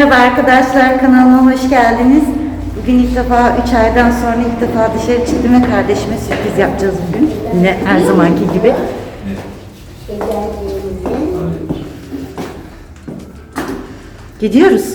Merhaba arkadaşlar kanalıma hoş geldiniz. Bugün ilk defa 3 aydan sonra ilk defa dışarı çıktım ve kardeşime sürpriz yapacağız bugün. Yine her zamanki gibi. Gidiyoruz.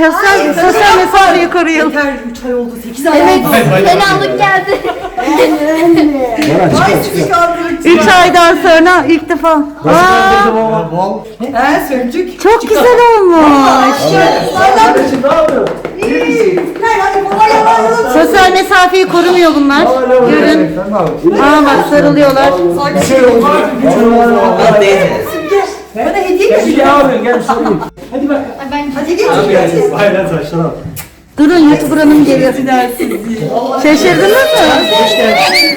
Sosyal, sosyal mesafeyi koruyun. Yeter 3 ay oldu 8 ay Evet. oldu. Fenalık geldi. Çıkar Ay sizi çıkar. kaldırık. 3 aydan sonra ilk defa. Aa. He söyleyecek. çok güzel olmuş. Kardeşim ne yapıyorsun? Hadi yalan. Sosyal mesafeyi korumuyor bunlar. Görün. Sen ne yapıyorsun? Aa bak sarılıyorlar. Bir şey oldu. Bir şey oldu. Bana hediye Bir şey mi? gel sorayım. Ben Hadi geç geç. Hayır saçlar al. Durun YouTube Hanım geliyor. Şaşırdınız mı?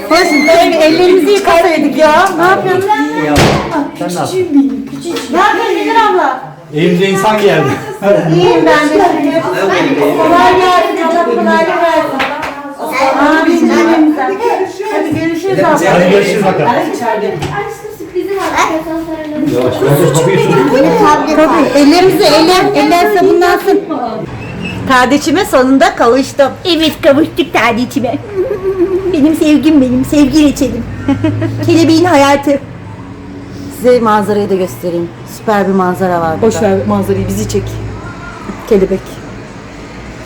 Hoş geldin. Ellerimizi yıkasaydık ya. Ne yapıyorsun? Sen ne yapıyorsun? Ne yapıyorsun Nedir abla? Evimize insan geldi. İyiyim ben de. Kolay gelsin. Allah kolaylık versin. Evimizden. Hadi görüşürüz abla. Hadi görüşürüz bakalım. var. Arkadaşlar Yavaş. Tabii ellerimizi eller, eller sabunlansın. Kardeşime sonunda kavuştum. Evet kavuştuk kardeşime. benim sevgim benim. Sevgi reçelim. Kelebeğin hayatı. Size manzarayı da göstereyim. Süper bir manzara var burada. Boş ver manzarayı bizi çek. Kelebek.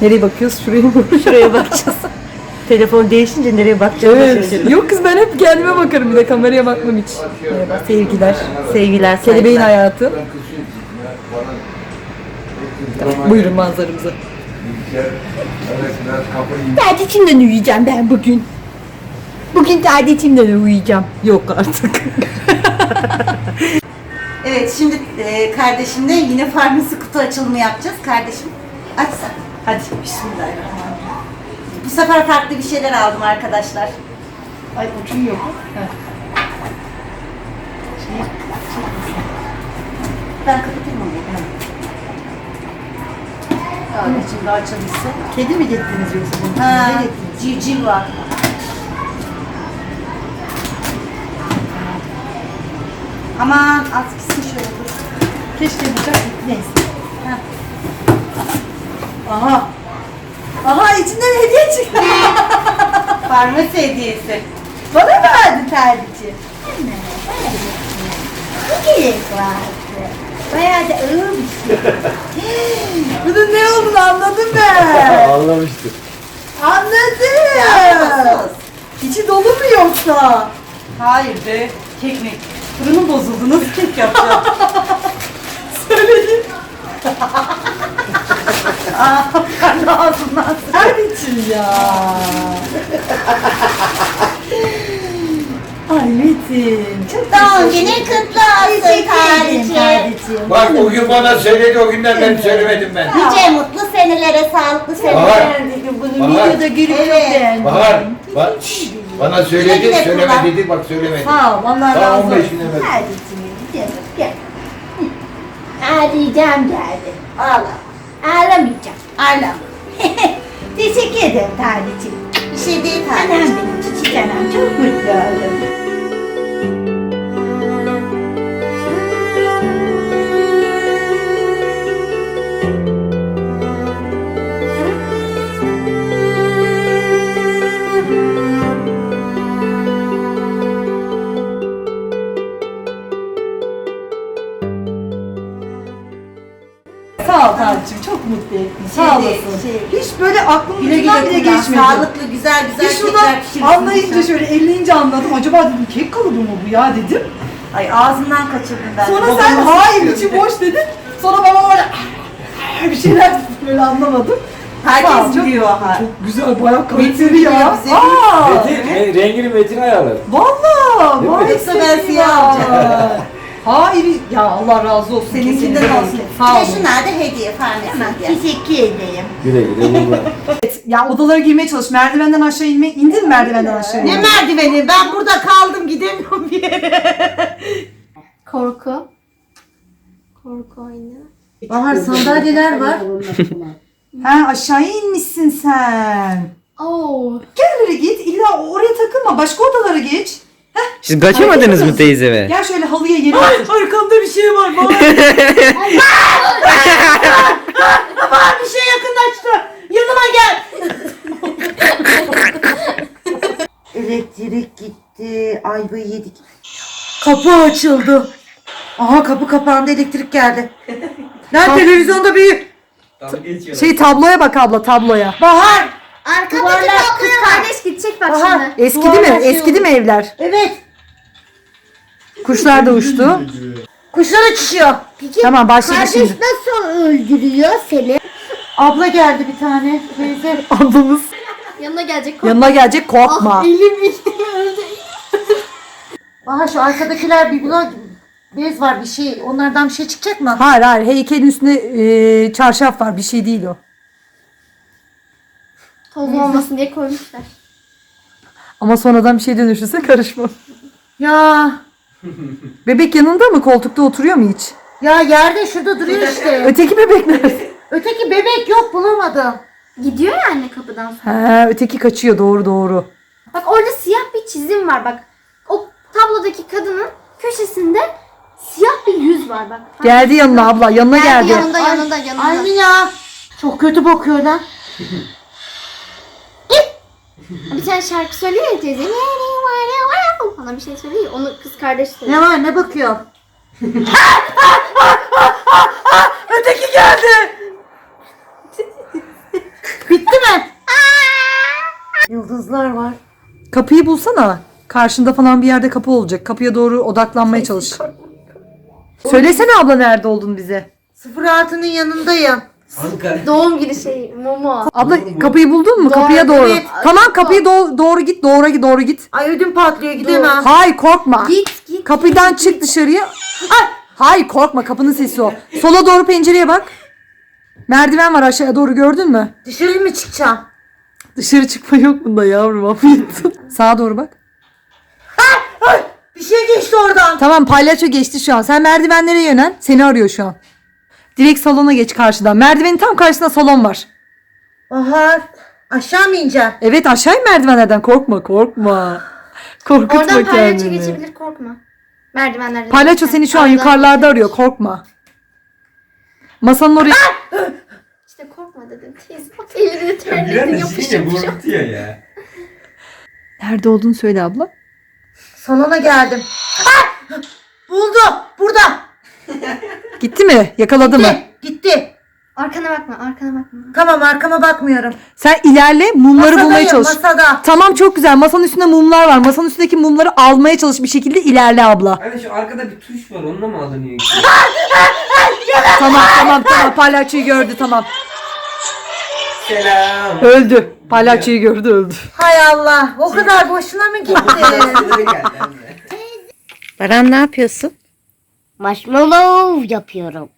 Nereye bakıyoruz? Şuraya mı? Şuraya bakacağız. Telefon değişince nereye bakacağız? Evet. Yok kız ben hep kendime bakarım bir de kameraya bakmam hiç. Merhaba sevgiler. Sevgiler, Kelebeğin saygılar. hayatı. Buyurun manzaramıza. Kardeşimle uyuyacağım ben bugün. Bugün kardeşimle uyuyacağım. Yok artık. Evet şimdi e, kardeşimle yine farmasi kutu açılımı yapacağız. Kardeşim aç sen. Hadi bismillahirrahmanirrahim. Bu sefer farklı bir şeyler aldım arkadaşlar. Ay ucum yok. Ben kapatayım onu. Kardeşim de açabilsin. Kedi mi getirdiniz yoksa bunu? Ha, Ne getirdiniz? civciv var. Aman az gitsin şöyle dur. Keşke bıçak neyse. Aha. Aha içinden hediye çıktı. Farmasi hediyesi. Bana mı verdi terlici? Ne gerek vardı? Bayağı da ağır bir şey. Bunun ne olduğunu anladım ben. Anlamıştır. Anladım. İçi dolu mu yoksa? Hayır be. Kek mi? Fırının bozuldu. Nasıl kek yapacağım? Söyledim. Aa, karnı ağzından. Terlici ya. Ay Metin. Çok Doğum teşekkür günün kutlu olsun Teşekkür ederim kardeşim. kardeşim. Bak o gün bana söyledi o günden ben söylemedim ben. Nice mutlu senelere, sağlıklı Bahar, senelere dedim bunu. Bahar, Videoda görüp çok Evet. beğendim. Bahar, bak, bana söyledi güle söyleme kullan. dedi bak söylemedi. Sağ ol. Allah Daha razı 15 olsun. gün evvel. Kardeşim gel gel. Ağlayacağım geldi. Ağla. Ağlamayacağım. Ağla. Teşekkür ederim kardeşim. Bir şey değil Anam kardeşim. benim çiçek anam çok mutlu oldum. Sağ ol kardeşim. Mutlu ettin. Sağ Şey olasın. şey. Hiç böyle aklımın Güle güle bile geçmedi. Sağlıklı, güzel güzel Bir şuradan kekler pişirsin. anlayınca şöyle elleyince anladım. Acaba dedim kek kalıbı mı bu ya dedim. Ay ağzından kaçırdım ben. Sonra sen hayır içi boş dedin. Sonra bana böyle bir şeyler böyle anlamadım. Herkes çok- biliyor ha. Çok güzel bayağı kaliteli ya. bize. Aa, Metin, rengini Metin ayarlar. valla. Vay Yoksa ben siyah alacağım. Hayır ya Allah razı olsun. Seninkinden kesinlikle. olsun. Sağ olun. şunlar da hediye hediye. Teşekkür ederim. Güle güle bunlar. Evet, ya odalara girmeye çalış. Merdivenden aşağı inme. İndin mi merdivenden aşağı? Ne merdiveni? Ben burada kaldım gidemiyorum bir yere. Korku. Korku oyunu. Bahar sandalyeler var. Ha aşağıya inmişsin sen. Oo. Gel git. İlla oraya takılma. Başka odalara geç. Siz kaçamadınız mı teyze Gel şöyle halıya yere otur. Arkamda bir şey var. Bahar. Bahar bir şey yakınlaştı. Yanıma gel. Elektrik gitti. Ayvayı yedik. Kapı açıldı. Aha kapı kapandı elektrik geldi. Lan televizyonda bir Şey tabloya bak abla tabloya. Bahar. Arkadaki Duvarlar tabloya kardeş gidecek bak Aha. şimdi. Eskidi mi? Duvarlar şey Eskidi mi evler? Evet. Kuşlar da uçtu. Kuşlar uçuşuyor. Tamam başladı Kardeş şimdi. nasıl öldürüyor seni? Abla geldi bir tane. Teyze. Ablamız Yanına gelecek. yanına gelecek korkma. Elim öldü. Bahar şu arkadakiler bir blok bez var bir şey. Onlardan bir şey çıkacak mı? Hayır hayır heykelin üstünde e, çarşaf var bir şey değil o. Toz olmasın diye koymuşlar. Ama sonradan bir şey dönüşürse karışma. Ya. Bebek yanında mı koltukta oturuyor mu hiç? Ya yerde şurada duruyor işte. Öteki bebek nerede? Öteki bebek yok bulamadım. Gidiyor ya anne kapıdan sonra. Ha, öteki kaçıyor doğru doğru. Bak orada siyah bir çizim var bak. O tablodaki kadının köşesinde siyah bir yüz var bak. Geldi yanına abla yanına geldi. Yanında yanında yanında. Ay ya. Çok kötü bakıyor lan. Bir tane şarkı söylüyor ya teyze. Ona bir şey söylüyor Onu kız kardeş söylüyor. Ne var ne bakıyor? Öteki geldi. Bitti mi? Yıldızlar var. Kapıyı bulsana. Karşında falan bir yerde kapı olacak. Kapıya doğru odaklanmaya çalış. Söylesene abla nerede oldun bize. 06'nın yanındayım. Doğum günü şey Momo. Abla kapıyı buldun mu? Kapıya doğru. evet. Tamam kapıyı do- doğru git, doğru git, doğru git. Ay ödüm patlıyor gidemem. Hayır korkma. Git git. Kapıdan çık dışarıya. Ay, hayır korkma kapının sesi o. Sola doğru pencereye bak. Merdiven var aşağıya doğru gördün mü? Dışarı mı çıkacağım? Dışarı çıkma yok bunda yavrum afiyet. Sağa doğru bak. Bir şey geçti oradan. Tamam palyaço geçti şu an. Sen merdivenlere yönel. Seni arıyor şu an. Direkt salona geç karşıdan. Merdivenin tam karşısında salon var. Bahar. Aşağı mı ineceğim? Evet aşağı in merdivenlerden. Korkma korkma. Korkutma Oradan palyaço kendini. geçebilir korkma. Merdivenlerden. Palyaço seni şu an Aradan- yukarılarda arıyor. Korkma. Masanın oraya... İşte korkma dedim teyze. Bak elini terledin yapış yapış. ya. Nerede olduğunu söyle abla. Salona geldim. Ah! Buldu. Burada. Gitti mi? Yakaladı mı? Gitti. Gitti. Arkana bakma arkana bakma. Tamam arkama bakmıyorum. Sen ilerle mumları bulmaya Masadayım, çalış. Masada. Tamam çok güzel. Masanın üstünde mumlar var. Masanın üstündeki mumları almaya çalış bir şekilde ilerle abla. Hani şu arkada bir tuş var onunla mı alınıyor? tamam tamam tamam palyaçoyu gördü tamam. Selam. Öldü. Palyaçoyu gördü öldü. Hay Allah. O kadar boşuna mı gitti? Baran ne yapıyorsun? Marshmallow yapıyorum.